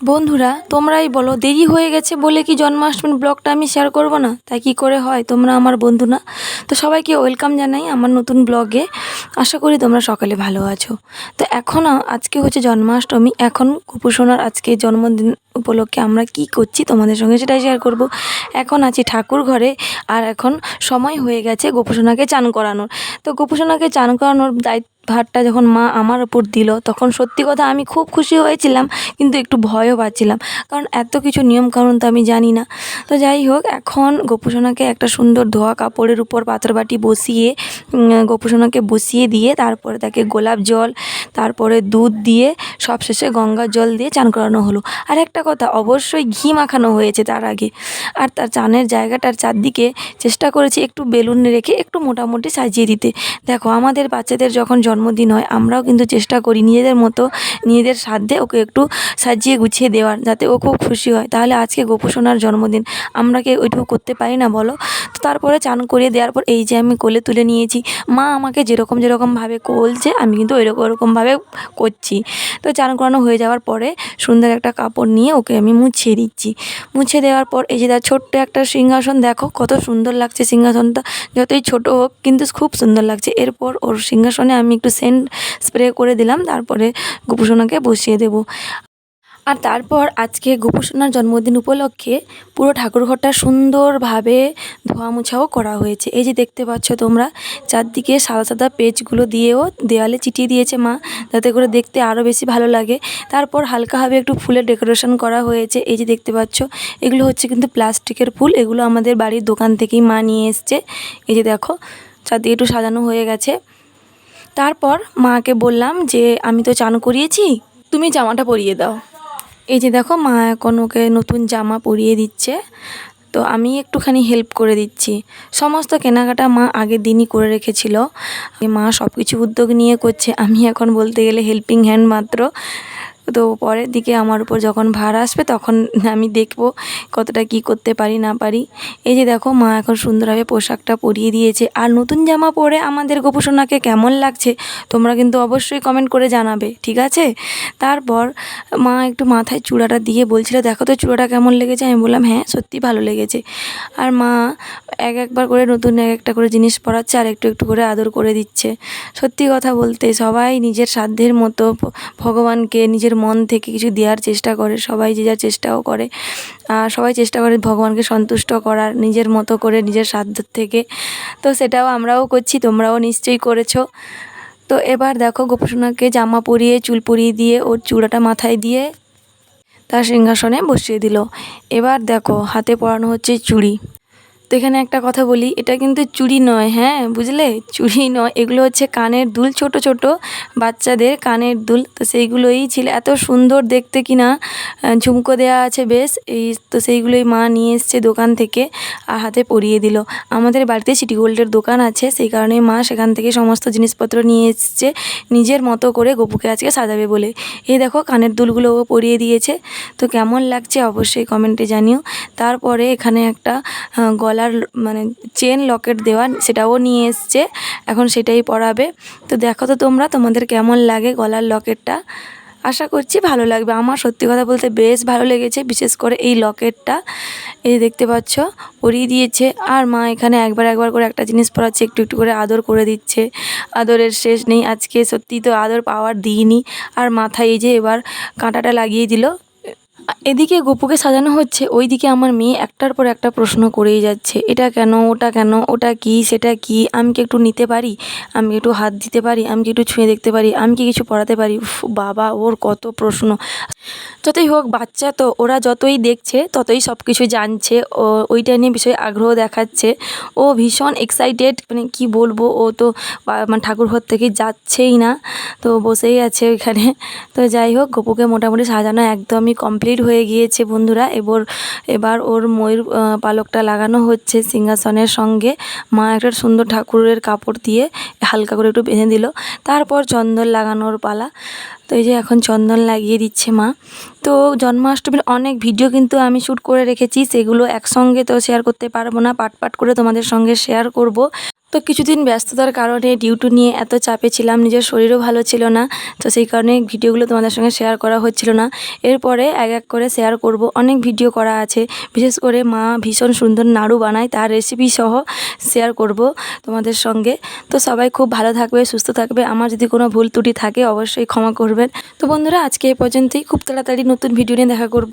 বন্ধুরা, তোমরাই বলো, দেরি হয়ে গেছে বলে কি জন্মাষ্টমীর ব্লগটা আমি শেয়ার করব না? তাই কি করে হয়? তোমরা আমার বন্ধু না? তো সবাইকে ওয়েলকাম জানাই আমার নতুন ব্লগে। আশা করি তোমরা সকালে ভালো আছো। তো এখন আজকে হচ্ছে জন্মাষ্টমী। এখন কুপুসোনার আজকে জন্মদিন উপলক্ষে আমরা কি করছি তোমাদের সঙ্গে সেটাই শেয়ার করব। এখন আছি ঠাকুর ঘরে আর এখন সময় হয়ে গেছে গোপুসোনাকে চান করানোর। তো গোপুসোনাকে চান করানোর দায়িত্ব ভারটা যখন মা আমার ওপর দিল, তখন সত্যি কথা আমি খুব খুশি হয়েছিলাম, কিন্তু একটু ভয়ও পাচ্ছিলাম। কারণ এত কিছু নিয়মকানুন তো আমি জানি না। তো যাই হোক, এখন গোপুসোনাকে একটা সুন্দর ধোয়া কাপড়ের উপর পাত্র বাটি বসিয়ে গোপুসোনাকে বসিয়ে দিয়ে, তারপরে তাকে গোলাপ জল, তারপরে দুধ দিয়ে সব শেষে গঙ্গার জল দিয়ে চান করানো হলো। আর একটা কথা, অবশ্যই ঘি মাখানো হয়েছে তার আগে। আর তার চানের জায়গাটার চারদিকে চেষ্টা করেছি একটু বেলুন রেখে একটু মোটামুটি সাজিয়ে দিতে। দেখো, আমাদের বাচ্চাদের যখন জন্মদিন হয়, আমরাও কিন্তু চেষ্টা করি নিজেদের মতো নিজেদের সাধ্যে ওকে একটু সাজিয়ে গুছিয়ে দেওয়ার যাতে ও খুব খুশি হয়। তাহলে আজকে গোপুসোনার জন্মদিন, আমরা কি ওইটুকু করতে পারি না বলো? তো তারপরে চান করিয়ে দেওয়ার পর এই যে আমি কোলে তুলে নিয়েছি, মা আমাকে যেরকম যেরকমভাবে কোলছে, আমি কিন্তু ওইরকম ওরকমভাবে করছি। তো চান করানো হয়ে যাওয়ার পরে সুন্দর একটা কাপড় নিয়ে ওকে আমি মুছিয়ে দিচ্ছি। মুছে দেওয়ার পর এই যে তার ছোট্ট একটা সিংহাসন, দেখো কত সুন্দর লাগছে সিংহাসনটা। যতই ছোট হোক, কিন্তু খুব সুন্দর লাগছে। এরপর ওর সিংহাসনে আমি একটু সেন্ট স্প্রে করে দিলাম, তারপরে গোপুসোনাকে বসিয়ে দেবো। আর তারপর আজকে গোপুসোনার জন্মদিন উপলক্ষে পুরো ঠাকুরঘরটা সুন্দরভাবে ধোয়া মোছাও করা হয়েছে। এই যে দেখতে পাচ্ছ তোমরা, চারদিকে সাদা সাদা পেজগুলো দিয়েও দেওয়ালে চিটিয়ে দিয়েছে মা, যাতে করে দেখতে আরও বেশি ভালো লাগে। তারপর হালকাভাবে একটু ফুলের ডেকোরেশন করা হয়েছে। এই যে দেখতে পাচ্ছ, এগুলো হচ্ছে কিন্তু প্লাস্টিকের ফুল, এগুলো আমাদের বাড়ির দোকান থেকেই মা নিয়ে এসছে। এই যে দেখো, চারদিকে একটু সাজানো হয়ে গেছে। তারপর মাকে বললাম যে, আমি তো চান করিয়েছি তুমি জামাটা পরিয়ে দাও। এই যে দেখো, মা এখন ওকে নতুন জামা পরিয়ে দিচ্ছে। তো আমি একটুখানি হেল্প করে দিচ্ছি। সমস্ত কেনাকাটা মা আগের দিনই করে রেখেছিল। মা সব কিছু উদ্যোগ নিয়ে করছে। আমি এখন বলতে গেলে হেল্পিং হ্যান্ড মাত্র। তো পরের দিকে আমার উপর যখন ভার আসবে তখন আমি দেখব কতটা কি করতে পারি, না পারি। এই যে দেখো, মা এখন সুন্দরভাবে পোশাকটা পরিয়ে দিয়েছে। আর নতুন জামা পরে আমাদের গোপসোনাকে কেমন লাগছে, তোমরা কিন্তু অবশ্যই কমেন্ট করে জানাবে, ঠিক আছে? তারপর মা একটু মাথায় চূড়াটা দিয়ে বলছিল, দেখো তো চূড়াটা কেমন লেগেছে? আমি বললাম হ্যাঁ সত্যি ভালো লেগেছে। আর মা এক একবার করে নতুন এক একটা করে জিনিস পরাচ্ছে আর একটু একটু করে আদর করে দিচ্ছে। সত্যি কথা বলতে সবাই নিজের সাধ্যের মতো ভগবানকে, নিজের মন থেকে কিছু দেওয়ার চেষ্টা করে, সবাই যে যার চেষ্টাও করে। সবাই চেষ্টা করে ভগবানকে সন্তুষ্ট করার, নিজের মতো করে, নিজের সাধ্য থেকে। তো সেটাও আমরাও করছি, তোমরাও নিশ্চয়ই করেছ। তো এবার দেখো গোপসোনাকে জামা পরিয়ে, চুল পরিয়ে দিয়ে, ওর চূড়াটা মাথায় দিয়ে তার সিংহাসনে বসিয়ে দিল। এবার দেখো হাতে পরানো হচ্ছে চুড়ি। তো এখানে একটা কথা বলি এটা কিন্তু চুড়ি নয় হ্যাঁ? বুঝলে? চুড়ি নয় এগুলো হচ্ছে কানের দুল ছোট ছোট বাচ্চাদের কানের দুল। তো সেইগুলোই ছিল এত সুন্দর দেখতে কিনা। ঝুমকো দেওয়া আছে বেশ এই তো সেইগুলোই মা নিয়ে এসছে দোকান থেকে আর হাতে পরিয়ে দিল। আমাদের বাড়িতে সিটি গোল্ডের দোকান আছে সেই কারণে মা সেখান থেকে সমস্ত জিনিসপত্র নিয়ে এসছে নিজের মতো করে গপুকে আজকে সাজাবে বলে। এই দেখো কানের দুলগুলো ও পরিয়ে দিয়েছে। তো কেমন লাগছে অবশ্যই কমেন্টে জানিও। তারপরে এখানে একটা আহ, গলার মানে চেন লকেট দেওয়া, সেটাও নিয়ে এসছে। এখন সেটাই পরাবে। তো দেখো তো তোমরা, তোমাদের কেমন লাগে গলার লকেটটা আশা করছি ভালো লাগবে। আমার সত্যি কথা বলতে বেশ ভালো লেগেছে, বিশেষ করে এই লকেটটা এই দেখতে পাচ্ছ, পরিয়ে দিয়েছে। আর মা এখানে একবার একবার করে একটা জিনিস পরাচ্ছে, একটু একটু করে আদর করে দিচ্ছে। আদরের শেষ নেই। আজকে সত্যি তো আদর পাওয়ার দিইনি আর মাথায় এই যে এবার কাঁটাটা লাগিয়ে দিল। এদিকে গপুকে সাজানো হচ্ছে, ওইদিকে আমার মেয়ে একটার পর একটা প্রশ্ন করেই যাচ্ছে, এটা কেন, ওটা কেন, ওটা কি, সেটা কি, আমি কি একটু নিতে পারি? আমি একটু হাত দিতে পারি? আমি কি একটু ছুঁয়ে দেখতে পারি? আমি কি কিছু পড়াতে পারি? বাবা, ওর কত প্রশ্ন। যতই হোক, বাচ্চা তো, ওরা যতই দেখছে, ততই সব কিছু জানছে, ও, ওইটা নিয়ে বিষয়ে আগ্রহ দেখাচ্ছে। ও ভীষণ এক্সাইটেড মানে কি বলব, ও তো মানে ঠাকুরঘর থেকে যাচ্ছেই না, তো বসেই আছে ওইখানে। তো যাই হোক, গপুকে মোটামুটি সাজানো একদমই কমপ্লিট হয়ে গিয়েছে বন্ধুরা। এবার এবার ওর ময়ূর পালকটা লাগানো হচ্ছে সিংহাসনের সঙ্গে। মা একটা সুন্দর ঠাকুরের কাপড় দিয়ে হালকা করে একটু বেঁধে দিল। তারপর চন্দন লাগানোর পালা। তো এই যে এখন চন্দন লাগিয়ে দিচ্ছে মা। তো জন্মাষ্টমীর অনেক ভিডিও কিন্তু আমি শ্যুট করে রেখেছি। সেগুলো একসঙ্গে তো শেয়ার করতে পারব না। পাট পাট করে তোমাদের সঙ্গে শেয়ার করব। তো কিছুদিন ব্যস্ততার কারণে ডিউটি নিয়ে এত চাপে ছিলাম, নিজের শরীরও ভালো ছিল না। তো সেই কারণে ভিডিওগুলো তোমাদের সঙ্গে শেয়ার করা হচ্ছিল না। এরপরে এক এক করে শেয়ার করব, অনেক ভিডিও করা আছে। বিশেষ করে মা ভীষণ সুন্দর নাড়ু বানায়, তার রেসিপি সহ শেয়ার করব তোমাদের সঙ্গে। তো সবাই খুব ভালো থাকবে, সুস্থ থাকবে। আমার যদি কোনো ভুল ত্রুটি থাকে অবশ্যই ক্ষমা করবেন। তো বন্ধুরা, আজকে এই পর্যন্তই। খুব তাড়াতাড়ি নতুন ভিডিও নিয়ে দেখা করব।